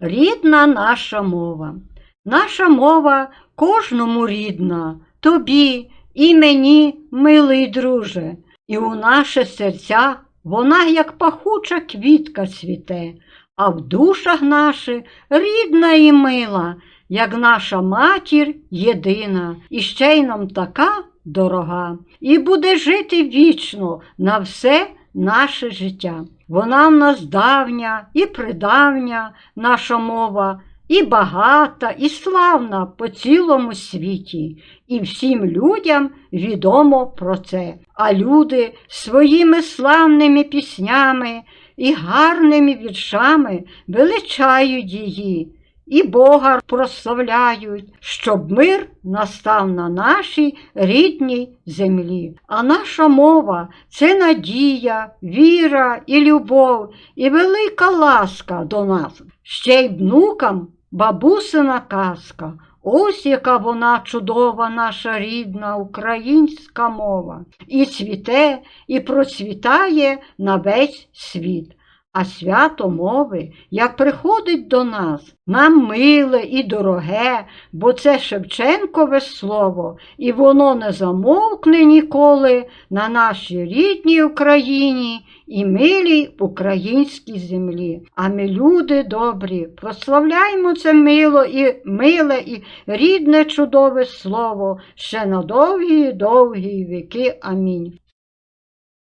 Рідна наша мова. Наша мова кожному рідна, тобі і мені, милий друже, і у наших серцях вона, як пахуча квітка цвіте, а в душах наших рідна і мила, як наша матір єдина, і ще й нам така дорога, і буде жити вічно на все наше життя. Вона в нас давня і придавня, наша мова, і багата, і славна по цілому світі, і всім людям відомо про це. А люди своїми славними піснями і гарними віршами величають її. І Бога прославляють, щоб мир настав на нашій рідній землі. А наша мова це надія, віра і любов, і велика ласка до нас. Ще й внукам бабусина казка. Ось яка вона чудова, наша рідна українська мова. І цвіте, і процвітає на весь світ. А свято мови, як приходить до нас, нам миле і дороге, бо це Шевченкове слово, і воно не замовкне ніколи на нашій рідній Україні і милій українській землі. А ми, люди добрі, прославляємо це мило і миле і рідне чудове слово ще на довгі довгі віки. Амінь.